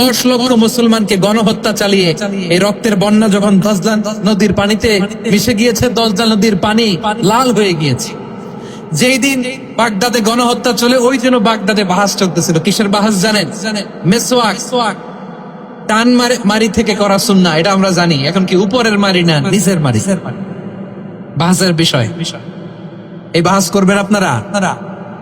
দশ লক্ষ মুসলমানকে গণহত্যা চালিয়ে এই রক্তের বন্যা যখন দজলা নদীর পানিতে মিশে গিয়েছে দজলা নদীর পানি লাল হয়ে গিয়েছে। যেই দিন বাগদাদে গণহত্যা চলে, ওই জন্য বাগদাদে বাহাস চলতেছিল। কিসের বাহাস জানেন? মেসোয়াক টান মারি থেকে করা সুন্না এটা আমরা জানি। এখন কি উপরের মারি না, নিচের মারি? বাহাসের বিষয়। এই বাহাস করবেন আপনারা?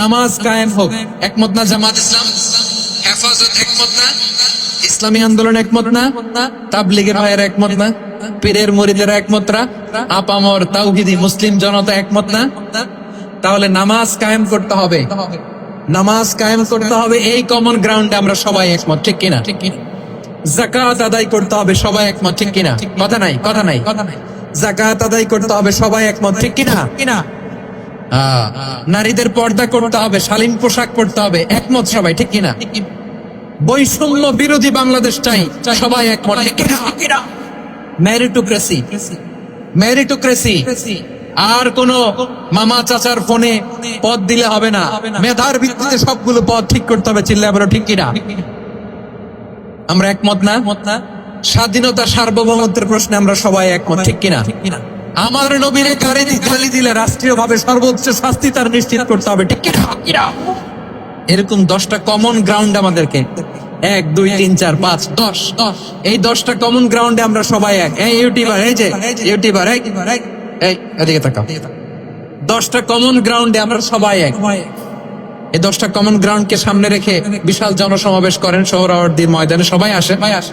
নামাজ কায়েম হোক। একমত না জামাত ইসলাম? হেফাজত একমত না? ইসলামী আন্দোলন একমত না? তাবলিগের ভাইয়ের একমত না? পীরের মরিদের একমত না? আপামর তাওহিদি মুসলিম জনতা একমত না? তাহলে নামাজ কায়েম করতে হবে। নামাজ কায়েম করতে হবে, এই কমন গ্রাউন্ডে আমরা সবাই একমত, ঠিক কিনা? ঠিক জাকাত আদায় করতে হবে, সবাই একমত, ঠিক কিনা? কথা নাই কথা নাই। কথা নাই জাকাত আদায় করতে হবে, সবাই একমত, ঠিক কিনা কিনা? নারীদের পর্দা করতে হবে শালীন পোশাক পরতে হবে। একমত সবাই ঠিক কিনা? বৈষম্য বিরোধী বাংলাদেশ চাই সবাই একমত ম্যারিটোক্রেসি ম্যারিটোক্রেসি আর কোন মামা চাচার ফোনে পদ দিলে হবে না। মেধার ভিত্তিতে সবগুলো পদ ঠিক করতে হবে চিল্লা বলো ঠিক কিনা? আমরা একমত না। স্বাধীনতা সার্বভৌমত্বের প্রশ্নে আমরা সবাই একমত ঠিক কিনা? ঠিক কিনা? আমার নবীর গাড়ি গালি দিলে রাষ্ট্রীয় ভাবে সর্বোচ্চ শাস্তি তার নিশ্চিত করতে হবে। ঠিক কিনা? এরকম দশটা কমন গ্রাউন্ড আমাদেরকে। এক দুই তিন চার পাঁচ দশ। দশ এই দশটা কমন গ্রাউন্ডে আমরা সবাই এক। এই ইউটিউবার এই যে ইউটিউবার এই এই এদিকে তাকাও। দশটা কমন গ্রাউন্ডে আমরা সবাই এক। এই দশটা কমন গ্রাউন্ডকে সামনে রেখে বিশাল জনসমাবেশ করেন সোহরাওয়ার্দীর ময়দানে। সবাই আসে ভাই আসে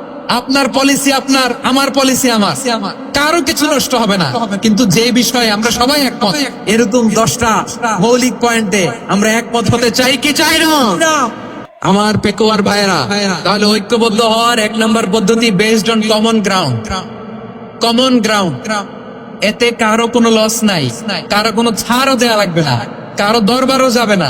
আপনার পলিসি আপনার আমার পলিসি আমার। কারও কিছু নষ্ট হবে না। কিন্তু যে বিষয়ে আমরা সবাই একমত এরকম দশটা মৌলিক পয়েন্টে আমরা একমত হতে চাই কি চাই না? আমার পেকোয়ার ভাইরা তাহলে ঐক্যবদ্ধ হওয়ার এক নম্বর পদ্ধতি based on common ground common ground এতে কারও কোনো লস নাই। কারও কোনো ছাড়ও দেওয়া লাগবে না। কারও দরবারও যাবে না।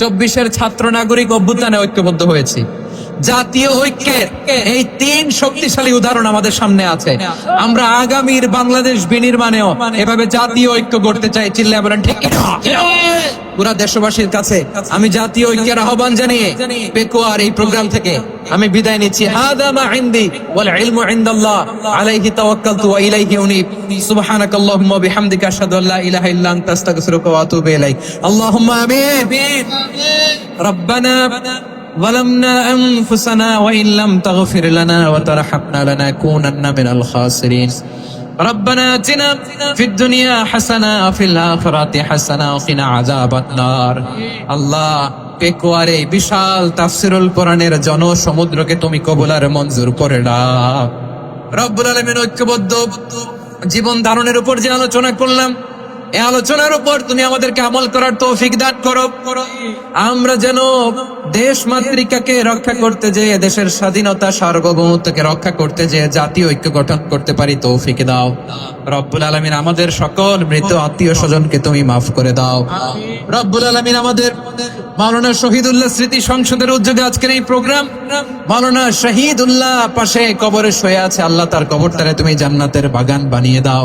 চব্বিশের ছাত্র নাগরিক অভ্যুত্থানে ঐক্যবদ্ধ হয়েছি। জাতীয় ঐক্যের এই তিন শক্তিশালী উদাহরণ আমাদের সামনে আছে আমরা আগামীর বাংলাদেশ বিনির্মাণেও এভাবে জাতীয় ঐক্য গড়তে চাই চিল্লা বলেন ঠিক কিনা? পুরা দেশবাসীর কাছে আমি জাতীয় ঐক্যের আহ্বান জানিয়ে পেকুয়ার এই প্রোগ্রাম থেকে আমি বিদায় নিচ্ছি হাদা মা ইনদি ওয়াল ইলমু ইনদাল্লাহ আলাইহি তাওয়াক্কালতু ওয়া ইলাইহি উনীব সুবহানাকাল্লাহুম্মা ওয়া বিহামদিকা আশহাদু আল্লা লা ইলাহা ইল্লা আনতা আস্তাগফিরুকা ওয়া আতুবু ইলাইক আল্লাহুম্মা আমিন ربنا ظلمنا أنفسنا وإن لم تغفر لنا وترحمنا لنكونن من الخاسرين ربنا آتنا في الدنيا حسنة وفي الآخرة حسنة وقنا عذاب النار الله পেকুয়ারে বিশাল তাফসিরুল কোরআনের জনসমুদ্রকে তুমি কবুলার মঞ্জুর করে দাও রব্বুল আলমিন ঐক্যবদ্ধ জীবন ধারণের উপর যে আলোচনা করলাম এই আলোচনার উপর তুমি আমাদেরকে আমল করার তৌফিক দান করো। আমরা যেন দেশ মাতৃকাকে রক্ষা করতে যে দেশের স্বাধীনতা সার্বভৌমত্বকে রক্ষা করতে যে জাতীয় ঐক্য গঠন করতে পারি তৌফিক দাও। রব্বুল আলমিন আমাদের সকল মৃত আত্মীয় স্বজনকে তুমি মাফ করে দাও। রব্বুল আলমিন আমাদের মাওলানা শহীদুল্লাহ স্মৃতি সংসদের উদ্যোগে আজকের এই প্রোগ্রাম, মাওলানা শহীদুল্লাহ পাশে কবরে শুয়ে আছে, আল্লাহ তার কবরটারে তুমি জান্নাতের বাগান বানিয়ে দাও।